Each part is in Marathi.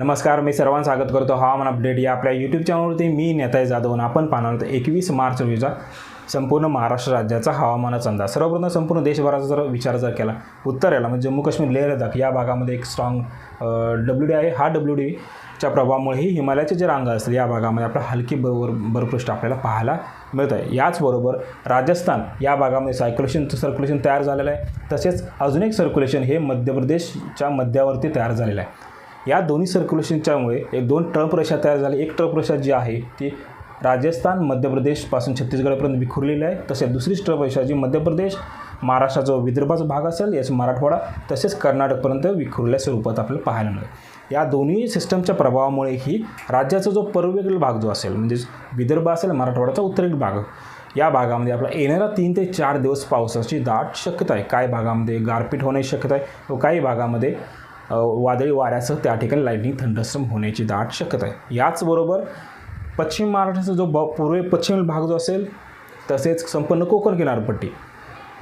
नमस्कार मी सर्वांचं स्वागत करतो. हवामान अपडेट या आपल्या यूट्यूब चॅनलवरती मी नेताय जाधव आपण पाहणार आहोत एकवीस मार्च रोजीचा संपूर्ण महाराष्ट्र राज्याचा हवामानाचा अंदाज. सर्वप्रथम संपूर्ण देशभराचा जर विचार जर केला उत्तरेला म्हणजे जम्मू काश्मीर लेह लडाख या भागामध्ये एक स्ट्रॉंग डब्ल्यू डी आहे. हा डब्ल्यू डीच्या प्रभावामुळे ही हिमालयाचे जे रांगा असतील या भागामध्ये आपला हलकी बरोबर बरपृष्ठ आपल्याला पाहायला मिळत आहे याचबरोबर राजस्थान या भागामध्ये सायक्युलेशन सर्क्युलेशन तयार झालेलं आहे. तसेच अजून एक सर्क्युलेशन हे मध्य प्रदेशच्या मध्यावरती तयार झालेलं आहे. या दोन्ही सर्क्युलेशनच्यामुळे एक दोन टर्प रेषा तयार झाली. एक टर्प रेषा जी आहे ती राजस्थान मध्य प्रदेशपासून छत्तीसगडपर्यंत विखुरलेली आहे. तसेच दुसरी ट्रप रेषा जी मध्य प्रदेश महाराष्ट्राचा विदर्भाचा भाग असेल याच मराठवाडा तसेच कर्नाटकपर्यंत विखुरल्या स्वरूपात आपल्याला पाहायला मिळेल. या दोन्ही सिस्टमच्या प्रभावामुळे ही राज्याचा जो पूर्वेकडील भाग जो असेल म्हणजेच विदर्भ असेल मराठवाड्याचा उत्तरेकडील भाग या भागामध्ये आपला येणारा तीन ते चार दिवस पावसाची दाट शक्यता आहे. काही भागामध्ये गारपीट होण्याची शक्यता आहे व काही भागामध्ये वादळी वाऱ्यासह त्या ठिकाणी लाईटनिंग थंडस्ट्रम होण्याची दाट शक्यता आहे. याचबरोबर पश्चिम महाराष्ट्राचा जो ब पूर्वे पश्चिम भाग जो असेल तसेच संपूर्ण कोकण किनारपट्टी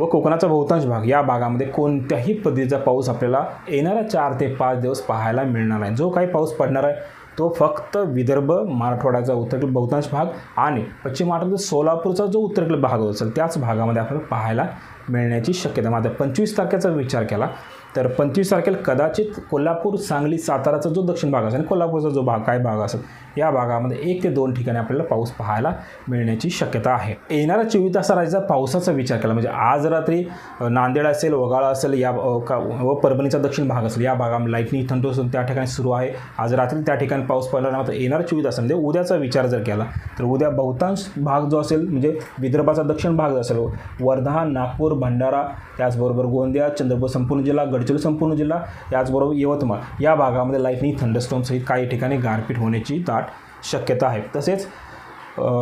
व कोकणाचा बहुतांश भाग या भागामध्ये कोणत्याही पद्धतीचा पाऊस आपल्याला येणारा चार ते पाच दिवस पाहायला मिळणार आहे जो काही पाऊस पडणार आहे तो फक्त विदर्भ मराठवाड्याचा उत्तरेकडील बहुतांश भाग आणि पश्चिम महाराष्ट्राचा सोलापूरचा जो उत्तरेकडील भाग असेल त्याच भागामध्ये आपल्याला पाहायला मिळण्याची शक्यता मात्र पंचवीस तारखेचा विचार केला तर पंचवीस तारखेला कदाचित कोल्हापूर सांगली साताराचा जो दक्षिण भाग असेल आणि कोल्हापूरचा जो भाग काय भाग असेल या भागामध्ये एक ते दोन ठिकाणी आपल्याला पाऊस पाहायला मिळण्याची शक्यता आहे. येणाऱ्या चोवीस तासाचा पावसाचा विचार केला म्हणजे आज रात्री नांदेड असेल वगाळा असेल या का व परभणीचा दक्षिण भाग असेल या भागामध्ये लाईटनिंग थंडो असून त्या ठिकाणी सुरू आहे. आज रात्री त्या ठिकाणी पाऊस पडला नाही येणाऱ्या चोवीस तासामध्ये उद्याचा विचार जर केला तर उद्या बहुतांश भाग जो असेल म्हणजे विदर्भाचा दक्षिण भाग असेल वर्धा नागपूर भंडारा त्याचबरोबर गोंदिया चंद्रपूर संपूर्ण जिल्हा गडचिरोली संपूर्ण जिल्हा याचबरोबर यवतमाळ. या भागामध्ये लाईटनिंग थंडस्टॉम सहित काही ठिकाणी गारपीट होण्याची दाट शक्यता आहे. तसेच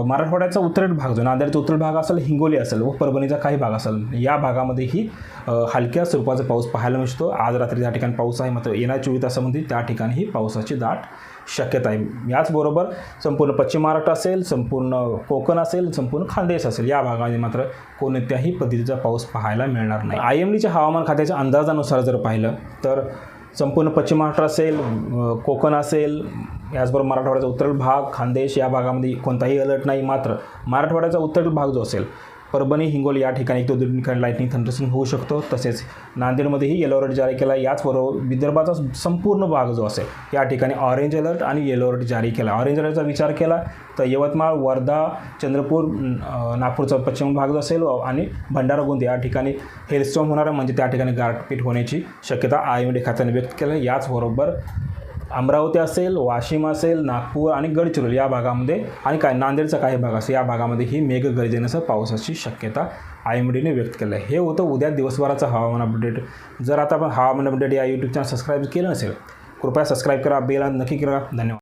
मराठवाड्याचा उत्तरेट भाग जो नांदेडचा उत्तर भाग असेल हिंगोली असेल व परभणीचा काही भाग असेल या भागामध्येही हलक्या स्वरूपाचा पाऊस पाहायला मिळतो. आज रात्री त्या ठिकाणी पाऊस आहे मात्र येणाऱ्या चोवीस तासामध्ये त्या ठिकाणीही पावसाची दाट शक्यता आहे. याचबरोबर संपूर्ण पश्चिम महाराष्ट्र असेल संपूर्ण कोकण असेल संपूर्ण खानदेश असेल या भागामध्ये मात्र कोणत्याही पद्धतीचा पाऊस पाहायला मिळणार नाही. आय एम डीच्या हवामान खात्याच्या अंदाजानुसार जर पाहिलं तर संपूर्ण पश्चिम महाराष्ट्र असेल कोकण असेल याचबरोबर मराठवाड्याचा उत्तर भाग खानदेश या भागामध्ये कोणताही अलर्ट नाही मात्र मराठवाड्याचा उत्तर भाग जो असेल परभणी हिंगोली या ठिकाणी एक दोन ठिकाणी लाईटनिंग थंडरसिंग होऊ शकतो. तसेच नांदेडमध्येही येलो अलर्ट जारी केला. याचबरोबर विदर्भाचा संपूर्ण भाग जो असेल या ठिकाणी ऑरेंज अलर्ट आणि येलो अलर्ट जारी केला. ऑरेंज अलर्टचा विचार केला तर यवतमाळ वर्धा चंद्रपूर नागपूरचा पश्चिम भाग जो असेल आणि भंडारा गोंदी या ठिकाणी हेलस्टॉम होणार म्हणजे त्या ठिकाणी गारपीट होण्याची शक्यता आय एम डी खात्याने व्यक्त केली याचबरोबर अमरावती असेल वाशिम असेल नागपूर आणि गडचिरोली या भागामध्ये आणि काय नांदेडचा काही भाग असेल या भागामध्ये ही मेघगर्जनेसह पावसाची शक्यता आय एम डीने व्यक्त केलं आहे. हे होतं उद्या दिवसभराचं हवामान अपडेट. जर आता आपण हवामान अपडेट या यूट्यूब चॅनल सबस्क्राईब केलं नसेल कृपया सबस्क्राईब करा बेल नक्की करा. धन्यवाद.